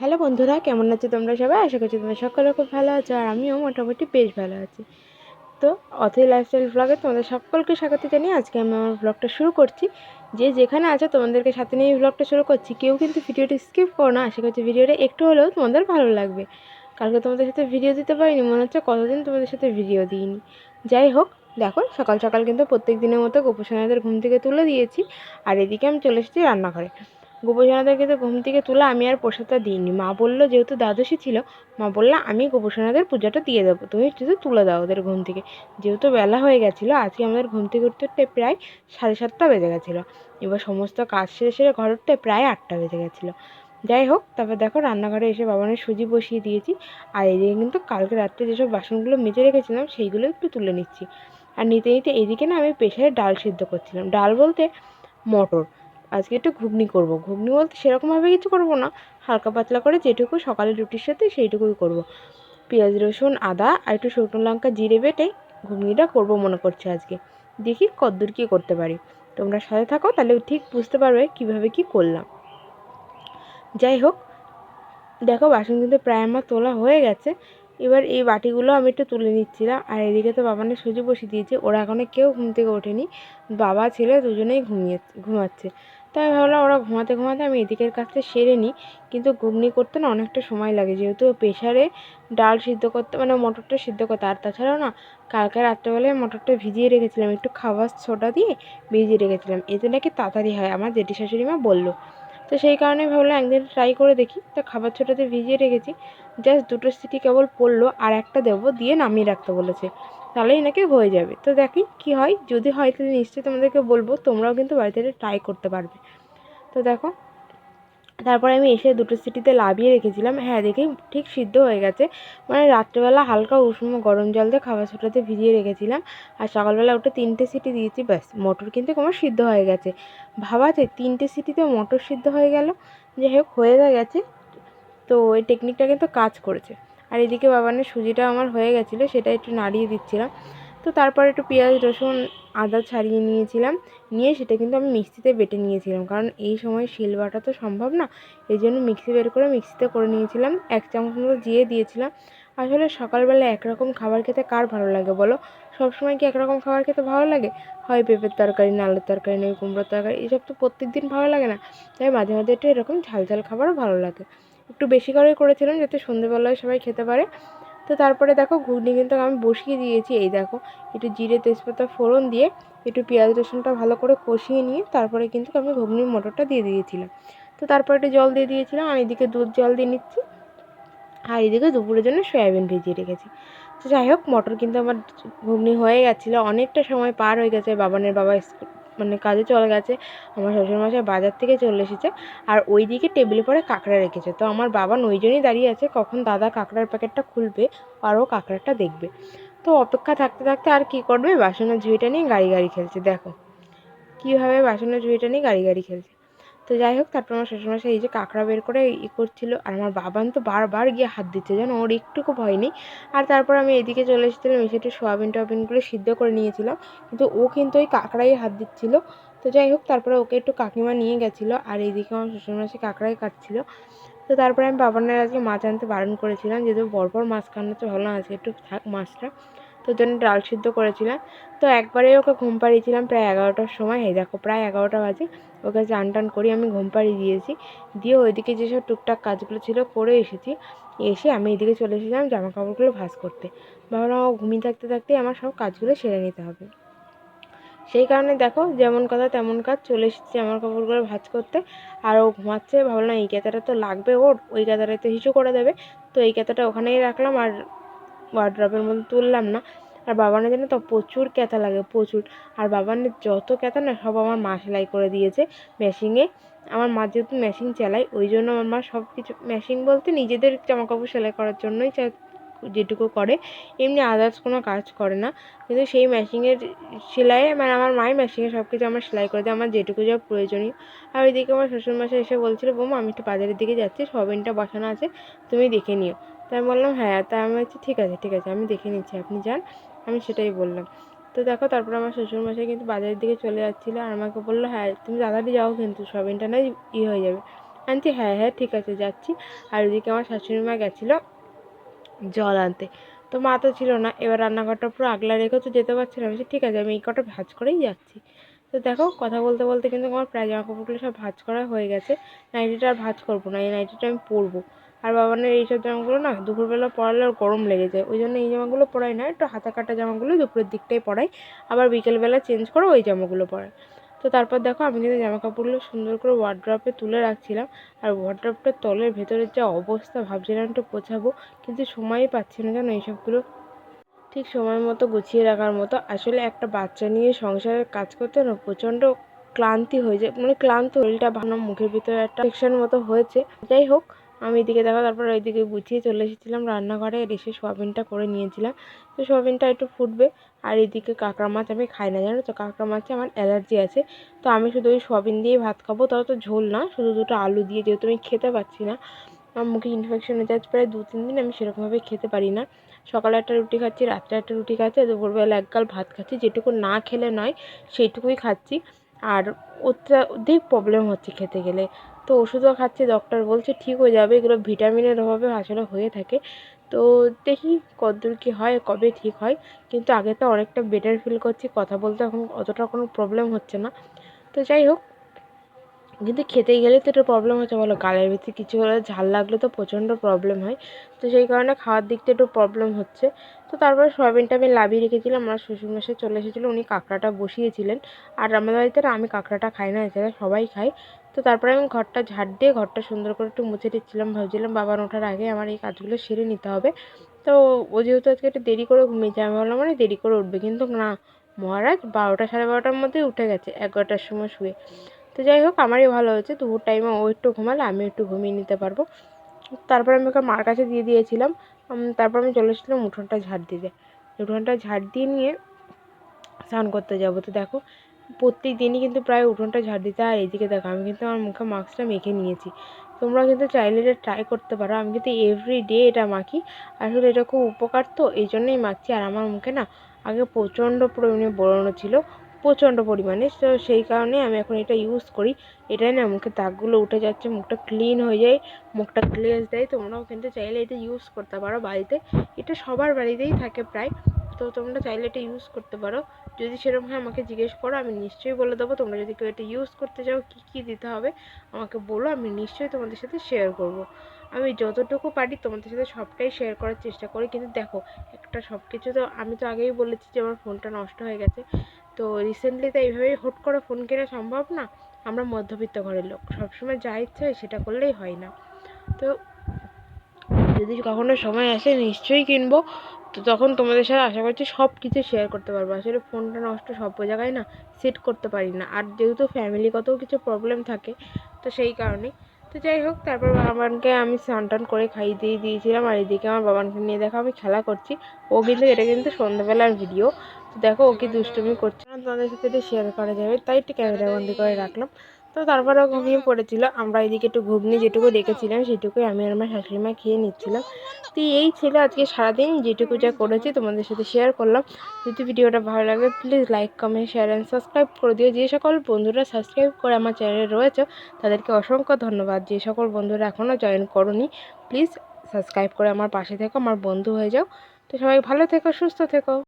Hello বন্ধুরা, কেমন আছো তোমরা সবাই? আশা করছি তোমরা সকলে খুব ভালো আছো আর আমিও মোটামুটি বেশ ভালো আছি। তো অথৈ লাইফস্টাইল ব্লগে তোমাদের সকলকে স্বাগত জানিয়ে আজকে আমি আমার ব্লগটা শুরু করছি। যে যেখানে আছো তোমাদেরকে সাথে নিয়ে ব্লগটা শুরু করছি। কেউ কিন্তু ভিডিওটি স্কিপ করো না, আশা করছি ভিডিওটা একটু হলেও তোমাদের ভালো লাগবে। কালকে তোমাদের সাথে ভিডিও দিতে পারিনি, মনে হচ্ছে কতদিন তোমাদের সাথে ভিডিও দিইনি। যাই হোক, দেখো সকাল সকাল কিন্তু প্রত্যেক দিনের মতো গোপসোনাদের ঘুম থেকে তুলে দিয়েছি। আর এদিকে আমি চলে এসেছি রান্নাঘরে। গোপসোনাদের কিন্তু ঘুম থেকে তুলে আমি আর প্রসাদটা দিইনি। মা বলল, যেহেতু দ্বাদশী ছিল, মা বলল, আমি গোপসোনাদের পূজাটা দিয়ে দেবো। তুমি শুধু তুলে দাও ওদের ঘুম থেকে। যেহেতু বেলা হয়ে গেছিল, আজকে আমাদের ঘুম থেকে উঠতে প্রায় সাড়ে সাতটা বেজে গেছিল। এবার সমস্ত কাজ সেরে সেরে ঘর উঠতে প্রায় আটটা বেজে গেছিল। যাই হোক, তারপর দেখো রান্নাঘরে এসে বাবানের সুজি বসিয়ে দিয়েছি। আর এদিকে কিন্তু কালকে রাত্রে যেসব বাসনগুলো মেজে রেখেছিলাম, সেইগুলো একটু তুলে নিচ্ছি। আর নিতে নিতে এদিকে না আমি প্রেশারে ডাল সিদ্ধ করছিলাম। ডাল বলতে মটর। আজকে একটু ঘুগনি করব। ঘুগনি বলতে সেরকমভাবে কিছু করব না। হালকা পাতলা করে যেটুকু সকালে রুটির সাথে সেইটুকুই করব। পেঁয়াজ, রসুন, আদা আর একটু শুকনো লঙ্কা জিরে বেটে ঘুগনিটা করব মনে করছি আজকে। দেখি কদ্দূর কী করতে পারি। তোমরা সাথে থাকো, তাহলে ঠিক বুঝতে পারবে কীভাবে কি করলাম। যাই হোক, দেখো বাসন কিন্তু প্রায় আমার তোলা হয়ে গেছে। এবার এই বাটিগুলো আমি একটু তুলে নিচ্ছিলাম। আর এদিকে তো বাবানের সুজি বসিয়ে দিয়েছে। ওরা এখনও কেউ ঘুম থেকে ওঠেনি। বাবা, ছেলে দুজনেই ঘুমিয়ে ঘুমাচ্ছে। তাই ভাবলাম ওরা ঘুমাতে ঘুমাতে আমি এদিকের কাজটা সেরে নিই। কিন্তু ঘুগনি করতে না অনেকটা সময় লাগে। যেহেতু প্রেশারে ডাল সিদ্ধ করতে মানে মটরটা সিদ্ধ করতে। আর তাছাড়াও না, কালকে রাত্রেবেলায় মটরটা ভিজিয়ে রেখেছিলাম। একটু খাবার সোডা দিয়ে ভিজিয়ে রেখেছিলাম। এতে নাকি তাড়াতাড়ি হয়, আমার জেঠি শাশুড়ি মা বলল। তো সেই কারণে ভাবলাম একদিন ট্রাই করে দেখি। তো খাবার ছোটাতে ভিজিয়ে রেখেছি। জাস্ট দুটো সিটি কেবল পড়ল, আর একটা দেবো, দিয়ে নামিয়ে রাখতে বলেছে। তাহলেই নাকি হয়ে যাবে। তো দেখি কি হয়, যদি হয় তাহলে নিশ্চয়ই তোমাদেরকে বলব, তোমরাও কিন্তু বাড়িতে ট্রাই করতে পারবে। তো দেখো, তারপরে আমি এসে দুটো সিটিতে লাভিয়ে রেখেছিলাম। হ্যাঁ দেখি ঠিক সিদ্ধ হয়ে গেছে। মানে রাত্রেবেলা হালকা উষ্ণ গরম জল দিয়ে খাবার ছোটাতে ভিজিয়ে রেখেছিলাম। আর সকালবেলা উঠে তিনটে সিটি দিয়েছি, ব্যাস, মটর কিন্তু আমার সিদ্ধ হয়ে গেছে। ভাবা যায়, তিনটে সিটিতে মটর সিদ্ধ হয়ে গেল, যাই হোক, হয়ে গেছে। তো এই টেকনিকটা কিন্তু কাজ করেছে। আর এদিকে বাবানের সুজিটা আমার হয়ে গেছিল, সেটা একটু নাড়িয়ে দিচ্ছিলাম। তো তারপর একটু পেঁয়াজ, রসুন, আদা ছাড়িয়ে নিয়েছিলাম। নিয়ে সেটা কিন্তু আমি মিক্সিতে বেটে নিয়েছিলাম, কারণ এই সময় শিল বাটা তো সম্ভব না। এই জন্য মিক্সি বের করে মিক্সিতে করে নিয়েছিলাম। এক চামচ মতো দিয়ে দিয়েছিলাম। আসলে সকালবেলা একরকম খাবার খেতে কার ভালো লাগে বলো? সবসময় কি একরকম খাবার খেতে ভালো লাগে? হয় পেঁপের তরকারি না আলুর তরকারি, নয় কুমড়োর তরকারি, এসব তো প্রত্যেক দিন ভালো লাগে না। তাই মাঝে মাঝে একটু এরকম ঝাল ঝাল খাবারও ভালো লাগে। একটু বেশি করেই করেছিলাম যাতে সন্ধেবেলায় সবাই খেতে পারে। তো তারপরে দেখো ঘুগনি কিন্তু আমি বসিয়ে দিয়েছি। এই দেখো, একটু জিরে তেজপাতা ফোড়ন দিয়ে একটু পেঁয়াজ রসুনটা ভালো করে কষিয়ে নিয়ে তারপরে কিন্তু আমি ঘুগনির মটরটা দিয়ে দিয়েছিলাম। তো তারপরে একটু জল দিয়ে দিয়েছিলাম, আর এদিকে দুধ জল দিয়ে নিচ্ছি। আর এদিকে দুপুরের জন্য সয়াবিন ভিজিয়ে রেখেছি। তো যাই হোক, মটর কিন্তু আমার ঘুগনি হয়ে গেছিল, অনেকটা সময় পার হয়ে গেছে বাবানের বাবা মানে কাজে চলে গেছে। আমার শ্বশুরমশাই বাজার থেকে চলে এসেছে আর ওই দিকে টেবিলে পরে কাঁকড়া রেখেছে। তো আমার বাবা নইজনই দাঁড়িয়ে আছে, কখন দাদা কাঁকড়ার প্যাকেটটা খুলবে আর ও কাঁকড়াটা দেখবে। তো অপেক্ষা থাকতে থাকতে আর কি করবে? বাসনের ঝুড়িটা নিয়ে গাড়ি গাড়ি খেলছে। দেখো, কীভাবে বাসনের ঝুড়িটা নিয়ে গাড়ি গাড়ি খেলছে। তো যাই হোক, তারপর আমার শ্বশুরমশাই এই যে কাঁকড়া বের করে ই করছিল, আর আমার বাবান তো বারবার গিয়ে হাত দিচ্ছে, যেন ওর একটুকু ভয় নেই। আর তারপর আমি এদিকে চলে এসেছিলাম, এসে একটু সোয়াবিন টোয়াবিনগুলো সিদ্ধ করে নিয়েছিলাম, কিন্তু ও কিন্তু ওই কাঁকড়াই হাত দিচ্ছিল। তো যাই হোক, তারপরে ওকে একটু কাকিমা নিয়ে গেছিল, আর এইদিকে আমার শ্বশুরমশাই কাঁকড়াই কাটছিলো। তো তারপরে আমি বাবানের আজকে মাছ আনতে বারণ করেছিলাম, যেহেতু পরপর মাছ খাওয়ানো তো ভালো না আছে একটু থাক, মাছটা। তো জন্য ডাল সিদ্ধ করেছিলাম। তো একবারে ওকে ঘুম পাড়িয়েছিলাম প্রায় এগারোটার সময়। এই দেখো, প্রায় এগারোটা বাজে। ওকে চান টান করি আমি ঘুম পাড়িয়ে দিয়েছি। দিয়ে ওইদিকে যেসব টুকটাক কাজগুলো ছিল করে এসেছি। এসে আমি এদিকে চলে এসেছিলাম জামা কাপড়গুলো ভাঁজ করতে। ভাবলাম ও ঘুমিয়ে থাকতে থাকতে আমার সব কাজগুলো সেরে নিতে হবে। সেই কারণে দেখো, যেমন কথা তেমন কাজ। চলে এসেছি জামা কাপড়গুলো ভাঁজ করতে। আর ও ঘুমাচ্ছে, ভাবলাম এই ক্যাতাটা তো লাগবে ওর। ওই ক্যাতাটায় তো হিসু করে দেবে। তো এই ক্যাতাটা ওখানেই রাখলাম। আর ওয়ার্ড্রপের মধ্যে তুললাম না। আর বাবানের জন্য তো প্রচুর ক্যাথা লাগে, প্রচুর। আর বাবানের যত ক্যাথা না, সব আমার মা সেলাই করে দিয়েছে মেশিনে আমার মা যেহেতু মেশিন চালায়, ওই জন্য আমার মা সব কিছু মেশিন বলতে নিজেদের জামাকাপড় সেলাই করার জন্যই যেটুকু করে, এমনি আদার্স কোনো কাজ করে না। কিন্তু সেই মেশিনের সেলাইয়ে মানে আমার মায়ের মেশিনে সব কিছু আমার সেলাই করে দেয়, আমার যেটুকু যা প্রয়োজনীয়। আর ওইদিকে আমার শ্বশুরমশাই এসে বলছিলো, বৌমা, আমি একটু বাজারের দিকে যাচ্ছি, সবিনটা বসানো আছে, তুমি দেখে নিও। তাই আমি বললাম হ্যাঁ তা আমি বলছি, ঠিক আছে ঠিক আছে, আমি দেখে নিচ্ছি, আপনি যান। আমি সেটাই বললাম। তো দেখো, তারপর আমার শ্বশুরমশাই কিন্তু বাজারের দিকে চলে যাচ্ছিল, আর আমাকে বলল হ্যাঁ তুমি তাড়াতাড়ি যাও কিন্তু, সবিনটা নয় ই হয়ে যাবে। আনছি হ্যাঁ হ্যাঁ ঠিক আছে, যাচ্ছি। আর ওদিকে আমার শাশুড়ি মা গেছিল জল আনতে। তো মা তো ছিল না এবার রান্নাঘরটা পুরো আগলা রেখে তো যেতে পারছিলাম বলছি, ঠিক আছে আমি এই কটা ভাজ করেই যাচ্ছি। তো দেখো কথা বলতে বলতে কিন্তু আমার প্রায় জামা কাপড়গুলো সব ভাজ করা হয়ে গেছে। নাইটিটা আর ভাজ করব না এই নাইটিটা আমি পরবো। আর বাবা বাবানের এইসব জামাগুলো না দুপুরবেলা পরালে আর গরম লেগে যায়। ওই জন্য এই জামাগুলো পরাই না একটু হাতা কাটা জামাগুলো দুপুরের দিকটাই পরাই। আবার বিকেলবেলা চেঞ্জ করে ওই জামাগুলো পরাই। তো তারপর দেখো আমি কিন্তু জামা কাপড়গুলো সুন্দর করে ওয়ার্ড্রপে তুলে রাখছিলাম। আর ওয়ার্ড্রপটার তলের ভেতরের যা অবস্থা ভাবছিলাম একটু পোছাবো কিন্তু সময়ই পাচ্ছি না জানো এইসবগুলো। ঠিক সময় মতো গুছিয়ে রাখার মতো। আসলে একটা বাচ্চা নিয়ে সংসারের কাজ করতে না প্রচণ্ড ক্লান্তি হয়ে যায়। মানে ক্লান্ত শরীরটা ভাবলাম মুখের ভিতরে একটা ইনফেকশন মতো হয়েছে। যাই হোক আমি এদিকে দেখো, তারপর ওইদিকে গুছিয়ে চলে এসেছিলাম রান্নাঘরে এসে সোয়াবিনটা করে নিয়েছিলাম। তো সোয়াবিনটা একটু ফুটবে, আর এদিকে কাঁকড়া মাছ আমি খাই না, জানো তো? কাঁকড়া মাছে আমার অ্যালার্জি আছে, তো আমি শুধু ওই সোয়াবিন দিয়ে ভাত খাব। তাও তো ঝোল না, শুধু দুটো আলু দিয়ে যেহেতু আমি খেতে পারছি না, আমার মুখে ইনফেকশন হয়ে যাচ্ছে প্রায় দু তিন দিন আমি সেরকমভাবে খেতে পারি না। সকালে একটা রুটি খাচ্ছি, রাত্রে একটা রুটি খাচ্ছি দুপুরবেলা এক গাল ভাত খাচ্ছি। যেটুকু না খেলে নয়, সেইটুকুই খাচ্ছি। আর অত্যাধিক প্রবলেম হচ্ছে খেতে গেলে। তো ওষুধও খাচ্ছি ডক্টর বলছে ঠিক হয়ে যাবে, এগুলো ভিটামিনের অভাবে আসলে হয়ে থাকে। তো দেখি কতদূর কী হয়, কবে ঠিক হয়। কিন্তু আগে তো অনেকটা বেটার ফিল করছি, কথা বলতে এখন অতটা কোনো প্রবলেম হচ্ছে না। তো যাই হোক, কিন্তু খেতে গেলে তো একটু প্রবলেম হচ্ছে, বলো গালের ভিতরে কিছু হলে ঝাল লাগলে তো প্রচণ্ড প্রবলেম হয়। তো সেই কারণে খাওয়ার দিকটা একটু প্রবলেম হচ্ছে। তো তারপরে সয়াবিনটা আমি লাভিয়ে রেখেছিলাম। আমার শ্বশুরমশাই চলে এসেছিল, উনি কাঁকড়াটা বসিয়েছিলেন। আর আমাদের বাড়িতে না আমি কাঁকড়াটা খাই না, এছাড়া সবাই খায়। তো তারপরে আমি ঘরটা ঝাড় দিয়ে ঘরটা সুন্দর করে একটু মুছে দিচ্ছিলাম। ভাবছিলাম বাবার ওঠার আগে আমার এই কাজগুলো সেরে নিতে হবে। তো ও যেহেতু আজকে একটু দেরি করে ঘুমিয়েছে, আমি ভাবলাম মানে দেরি করে উঠবে। কিন্তু না, মহারাজ বারোটা সাড়ে বারোটার মধ্যেই উঠে গেছে, এগারোটার সময় শুয়ে। তো যাই হোক, আমারই ভালো হয়েছে। দুপুর টাইমে ও একটু ঘুমালে আমি একটু ঘুমিয়ে নিতে পারব। তারপরে আমি ওকে মার কাছে দিয়ে দিয়েছিলাম। তারপর আমি চলে এসেছিলাম উঠোনটা ঝাড় দিতে। উঠোনটা ঝাড় দিয়ে নিয়ে স্নান করতে যাব। তো দেখো প্রত্যেক দিনই কিন্তু প্রায় উঠোনটা ঝাড় দিতে আর এদিকে দেখো, আমি কিন্তু আমার মুখে মাস্কটা মেখে নিয়েছি। তোমরা কিন্তু চাইলে এটা ট্রাই করতে পারো। আমি কিন্তু এভরি ডে এটা মাখি। আসলে এটা খুব উপকার তো, এই জন্যই মাখছি। আর আমার মুখে না, আগে প্রচণ্ড পরিমাণে ব্রণ ছিল। প্রচণ্ড পরিমাণে। তো সেই কারণে আমি এখন এটা ইউজ করি। এটাই না মুখের দাগগুলো উঠে যাচ্ছে, মুখটা ক্লিন হয়ে যায়, মুখটা গ্লেজ দেয়। তোমরাও কিন্তু চাইলে এটা ইউজ করতে পারো বাড়িতে। এটা সবার বাড়িতেই থাকে প্রায়। তো তোমরা চাইলে এটা ইউজ করতে পারো। যদি সেরকম হয় আমাকে জিজ্ঞেস করো, আমি নিশ্চয়ই বলে দেবো। তোমরা যদি কেউ এটা ইউজ করতে চাও, কী কী দিতে হবে, আমাকে বলো। আমি নিশ্চয়ই তোমাদের সাথে শেয়ার করব। আমি যতটুকু পারি তোমাদের সাথে সবটাই শেয়ার করার চেষ্টা করি। কিন্তু দেখো, একটা সব কিছু তো, আমি তো আগেই বলেছি যে আমার ফোনটা নষ্ট হয়ে গেছে। তো রিসেন্টলি তো এইভাবেই হুট করে ফোন কেনা সম্ভব না। আমরা মধ্যবিত্ত ঘরের লোক, সবসময় যা ইচ্ছে হয় সেটা করলেই হয় না। তো যদি কখনো সময় আসে নিশ্চয়ই কিনবো। তো তখন তোমাদের সাথে আশা করছি সব কিছু শেয়ার করতে পারব। আসলে ফোনটা নষ্ট সব জায়গায় না সেট করতে পারি না। আর যেহেতু ফ্যামিলিগতও কিছু প্রবলেম থাকে, তো সেই কারণেই। তো যাই হোক, তারপর বাবানকে আমি স্নান টান করে খাইয়ে দিয়ে দিয়েছিলাম। আর এদিকে আমার বাবানকে নিয়ে দেখো আমি খেলা করছি। ও কিন্তু, এটা কিন্তু সন্ধ্যাবেলার ভিডিও তো দেখো ও কি দুষ্টুমি করছে। না তোমাদের সাথে এটা শেয়ার করা যাবে, তাই একটু ক্যামেরা বন্দি করে রাখলাম। তো তারপরে ঘুমিয়ে পড়েছিল। আমরা এদিকে একটু ঘুগনি যেটুকু রেখেছিলাম সেটুকুই আমি আর আমার শাশুড়ি মা খেয়ে নিচ্ছিলাম। তো এই ছিল আজকে সারাদিন যেটুকু যা করেছি তোমাদের সাথে শেয়ার করলাম। যদি ভিডিওটা ভালো লাগে please like comment share and subscribe করে দিও। যে সকল বন্ধুরা সাবস্ক্রাইব করে আমার চ্যানেলে রয়েছে, তাদেরকে অসংখ্য ধন্যবাদ। যে সকল বন্ধুরা এখনও জয়েন করনি প্লিজ সাবস্ক্রাইব করে আমার পাশে থেকো, আমার বন্ধু হয়ে যাও। তো সবাই ভালো থেকো, সুস্থ থেকো।